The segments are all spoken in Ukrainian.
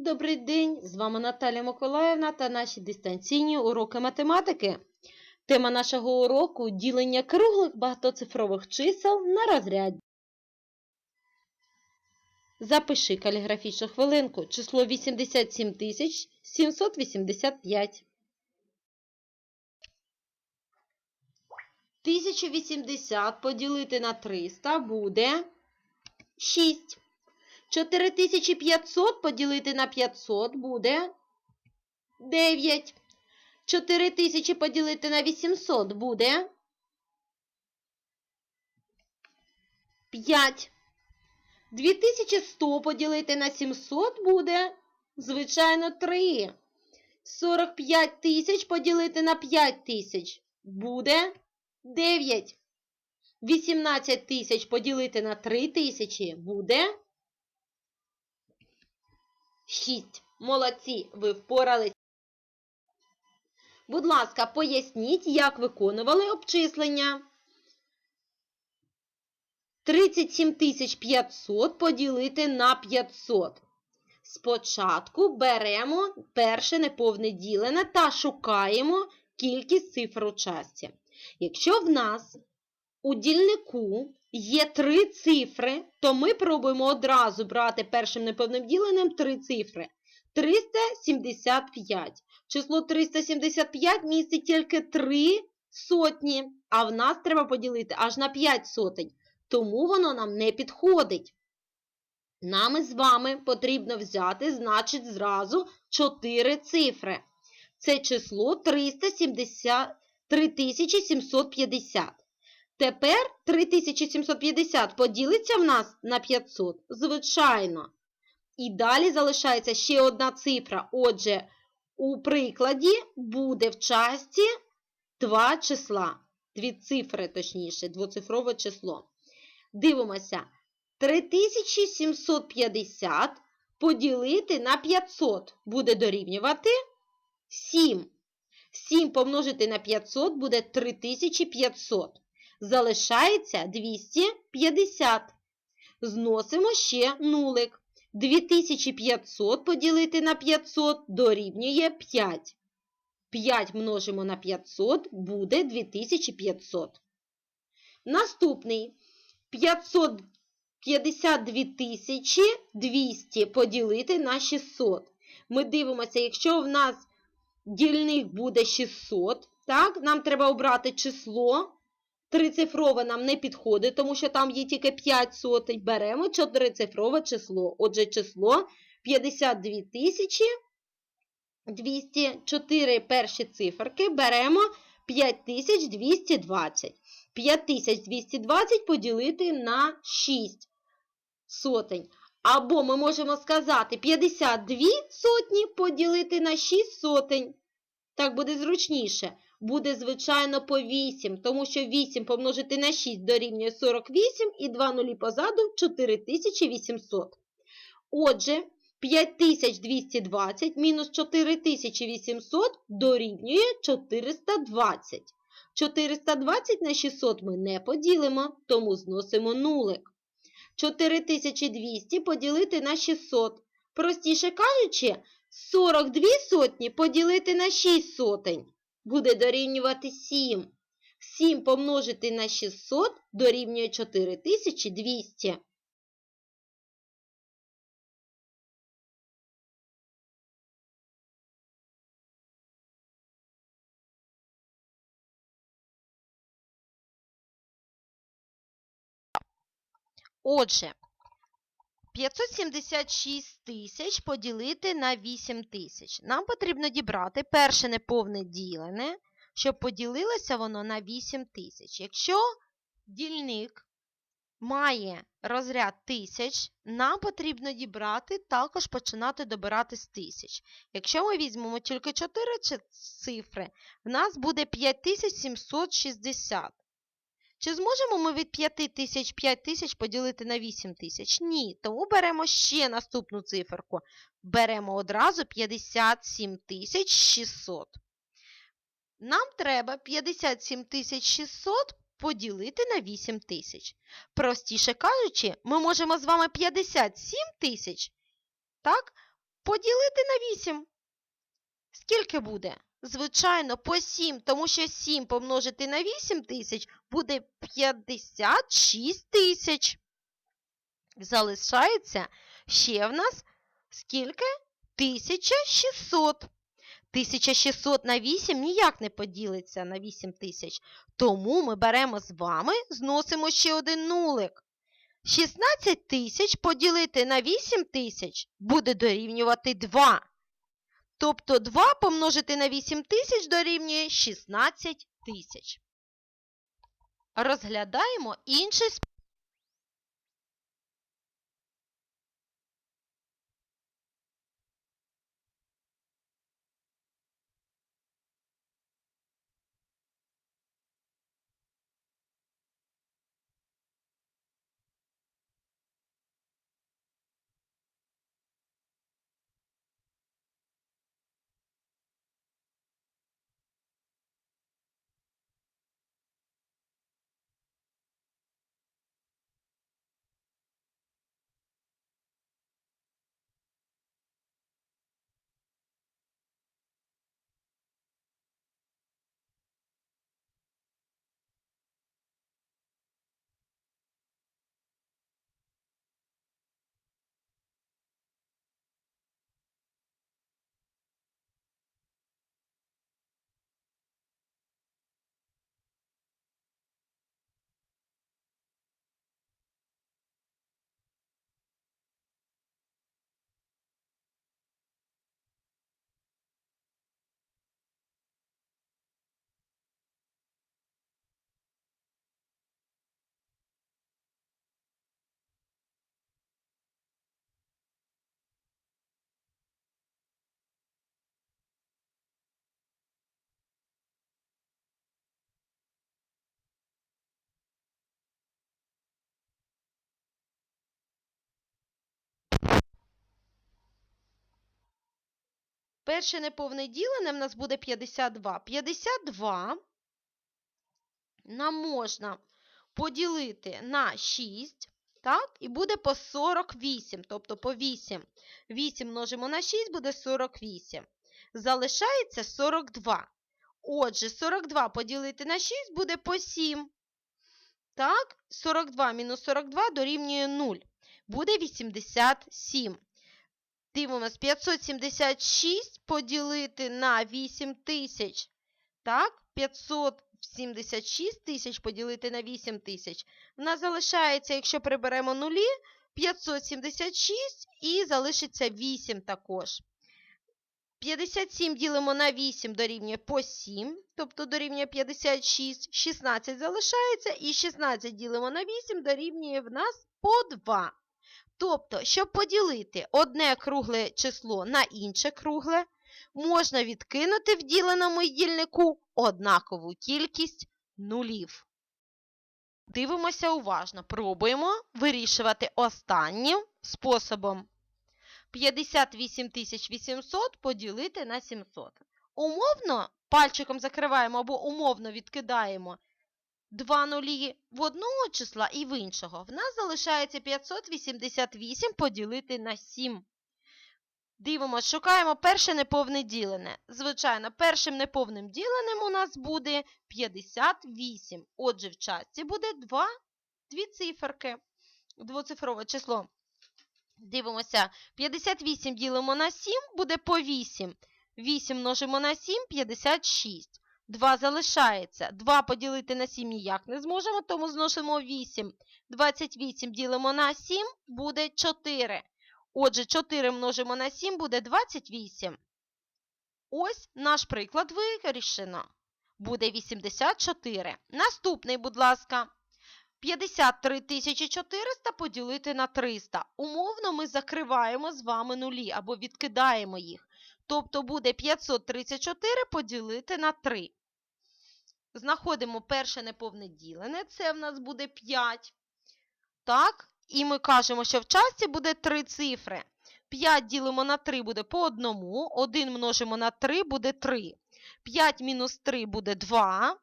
Добрий день! З вами Наталя Миколаївна та наші дистанційні уроки математики. Тема нашого уроку ділення круглих багатоцифрових чисел на розряд. Запиши каліграфічну хвилинку. Число 87 785. 1080 поділити на 300 буде 6. 4500 поділити на 500 буде 9. 4000 поділити на 800 буде 5. 2100 поділити на 700 буде, звичайно, 3. 45 тисяч поділити на 5 тисяч буде 9. 18 тисяч поділити на 3 тисячі буде 6. Молодці, ви впорались. Будь ласка, поясніть, як виконували обчислення. 37 500 поділити на 500. Спочатку беремо перше неповне ділене та шукаємо кількість цифр у часті. Якщо в нас у дільнику є три цифри, то ми пробуємо одразу брати першим неповним діленням три цифри. 375. Число 375 містить тільки 3 сотні, а в нас треба поділити аж на 5 сотень. Тому воно нам не підходить. Нам із вами потрібно взяти, значить, зразу 4 цифри. Це число 370, 3750. Тепер 3750 поділиться в нас на 500? Звичайно. І далі залишається ще одна цифра. Отже, у прикладі буде в часті два числа. Дві цифри, точніше, двоцифрове число. Дивимося. 3750 поділити на 500 буде дорівнювати 7. 7 помножити на 500 буде 3500. Залишається 250. Зносимо ще нулик. 2500 поділити на 500 дорівнює 5. 5 множимо на 500 буде 2500. Наступний 552 200 поділити на 600. Ми дивимося, якщо в нас дільник буде 600, так, нам треба обрати число. Трицифрове нам не підходить, тому що там є тільки 5 сотень. Беремо чотирицифрове число. Отже, число 52 тисячі 204 перші циферки беремо 5220. 5220 поділити на 6 сотень. Або ми можемо сказати 52 сотні поділити на 6 сотень. Так буде зручніше. Буде, звичайно, по 8, тому що 8 помножити на 6 дорівнює 48 і 2 нулі позаду 4800. Отже, 5220 мінус 4800 дорівнює 420. 420 на 600 ми не поділимо, тому зносимо нулик. 4200 поділити на 600. Простіше кажучи, 42 сотні поділити на 6 сотень буде дорівнювати 7. 7 помножити на 600 дорівнює 4200. Отже, 576 тисяч поділити на 8 тисяч. Нам потрібно дібрати перше неповне ділене, щоб поділилося воно на 8 тисяч. Якщо дільник має розряд тисяч, нам потрібно дібрати, також починати добирати з тисяч. Якщо ми візьмемо тільки 4 цифри, в нас буде 5760. Чи зможемо ми від 5 тисяч 5 тисяч поділити на 8 тисяч? Ні. Тому беремо ще наступну циферку. Беремо одразу 57 тисяч 600. Нам треба 57 тисяч 600 поділити на 8 тисяч. Простіше кажучи, ми можемо з вами 57 тисяч поділити на 8. Скільки буде? Звичайно, по 7, тому що 7 помножити на 8 тисяч буде 56 тисяч. Залишається ще в нас скільки? 1600. 1600 на 8 ніяк не поділиться на 8 тисяч. Тому ми беремо з вами, зносимо ще один нулик. 16 тисяч поділити на 8 тисяч буде дорівнювати 2. Тобто 2 помножити на 8 тисяч дорівнює 16 тисяч. Розглядаємо інший спосіб. Перше неповне ділене в нас буде 52. 52 нам можна поділити на 6, так, і буде по 48, тобто по 8. 8 множимо на 6 буде 48. Залишається 42. Отже, 42 поділити на 6 буде по 7. Так, 42 мінус 42 дорівнює 0. Буде 87. Дивимось, 576 поділити на 8 тисяч. Так, 576 тисяч поділити на 8 тисяч. У нас залишається, якщо приберемо нулі, 576 і залишиться 8 також. 57 ділимо на 8 дорівнює по 7, тобто дорівнює 56. 16 залишається і 16 ділимо на 8 дорівнює в нас по 2. Тобто, щоб поділити одне кругле число на інше кругле, можна відкинути в діленому дільнику однакову кількість нулів. Дивимося уважно. Пробуємо вирішувати останнім способом. 58 800 поділити на 700. Умовно пальчиком закриваємо або умовно відкидаємо два нулі в одного числа і в іншого. В нас залишається 588 поділити на 7. Дивимося, шукаємо перше неповне ділене. Звичайно, першим неповним діленим у нас буде 58. Отже, в часті буде 2, дві циферки. Двоцифрове число. Дивимося, 58 ділимо на 7, буде по 8. 8 множимо на 7 56. 2 залишається. 2 поділити на 7 ніяк не зможемо, тому зносимо 8. 28 ділимо на 7, буде 4. Отже, 4 множимо на 7 буде 28. Ось наш приклад вирішено. Буде 84. Наступний, будь ласка. 53 400 поділити на 300. Умовно ми закриваємо з вами нулі або відкидаємо їх. Тобто буде 534 поділити на 3. Знаходимо перше неповне ділене, це в нас буде 5. Так, і ми кажемо, що в часті буде 3 цифри. 5 ділимо на 3 буде по одному, 1 множимо на 3 буде 3. 5 мінус 3 буде 2.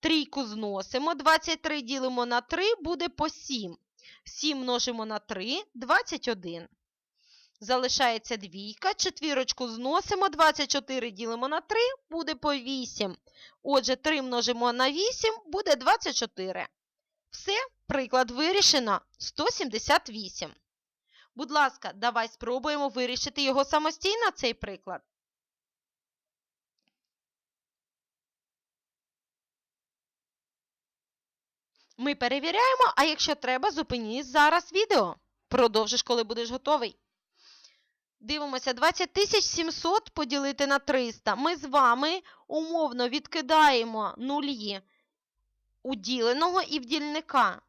Трійку зносимо. 23 ділимо на 3 буде по 7. 7 множимо на 3 21. Залишається двійка, четвірочку зносимо, 24 ділимо на 3, буде по 8. Отже, 3 множимо на 8, буде 24. Все, приклад вирішено 178. Будь ласка, давай спробуємо вирішити його самостійно, цей приклад. Ми перевіряємо, а якщо треба, зупинись зараз відео. Продовжиш, коли будеш готовий. Дивимося, 20700 поділити на 300. Ми з вами умовно відкидаємо нулі у діленого і в дільника.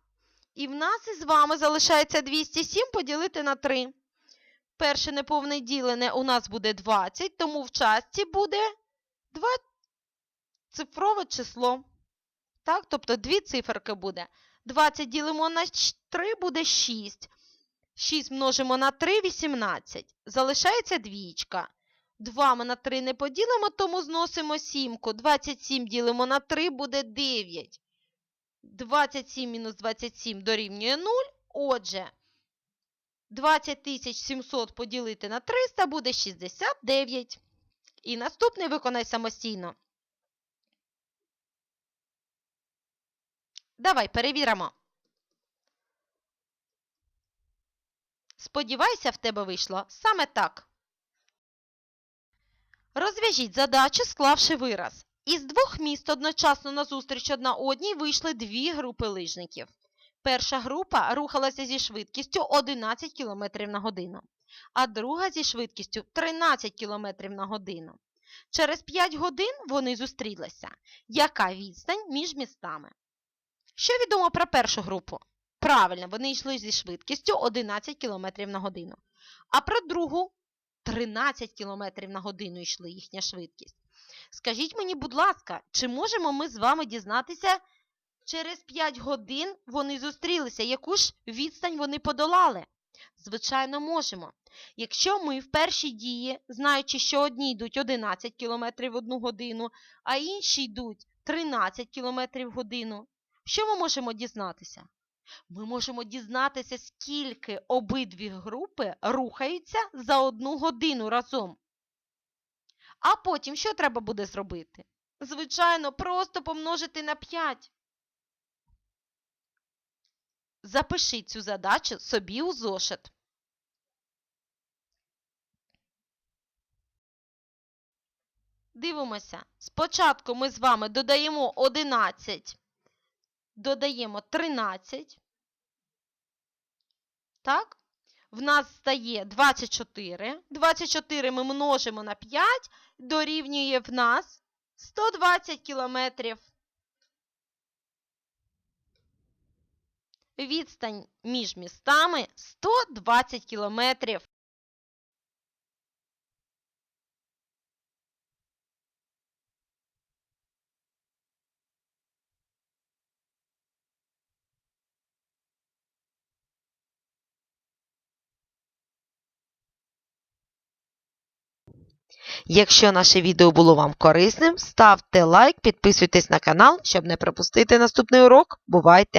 І в нас із вами залишається 207 поділити на 3. Перше неповне ділене у нас буде 20, тому в часті буде 2 цифрове число. Так, тобто дві циферки буде. 20 ділимо на 3 буде 6. 6 множимо на 3 – 18. Залишається двічка. 2 ми на 3 не поділимо, тому зносимо сімку. 27 ділимо на 3 буде 9. 27 мінус 27 дорівнює 0. Отже, 20700 поділити на 300 буде 69. І наступний виконай самостійно. Давай перевіримо. Сподіваюся, в тебе вийшло саме так. Розв'яжіть задачу, склавши вираз. Із двох міст одночасно назустріч одна одній вийшли дві групи лижників. Перша група рухалася зі швидкістю 11 км на годину, а друга зі швидкістю 13 км на годину. Через 5 годин вони зустрілися. Яка відстань між містами? Що відомо про першу групу? Правильно, вони йшли зі швидкістю 11 км на годину. А про другу 13 км на годину йшли їхня швидкість. Скажіть мені, будь ласка, чи можемо ми з вами дізнатися, через 5 годин вони зустрілися, яку ж відстань вони подолали? Звичайно, можемо. Якщо ми в першій дії, знаючи, що одні йдуть 11 км в одну годину, а інші йдуть 13 км в годину, що ми можемо дізнатися? Ми можемо дізнатися, скільки обидві групи рухаються за одну годину разом. А потім що треба буде зробити? Звичайно, просто помножити на 5. Запиши цю задачу собі у зошит. Дивимося. Спочатку ми з вами додаємо 11, додаємо 13. Так? В нас стає 24. 24 ми множимо на 5, дорівнює в нас 120 кілометрів. Відстань між містами 120 кілометрів. Якщо наше відео було вам корисним, ставте лайк, підписуйтесь на канал, щоб не пропустити наступний урок. Бувайте!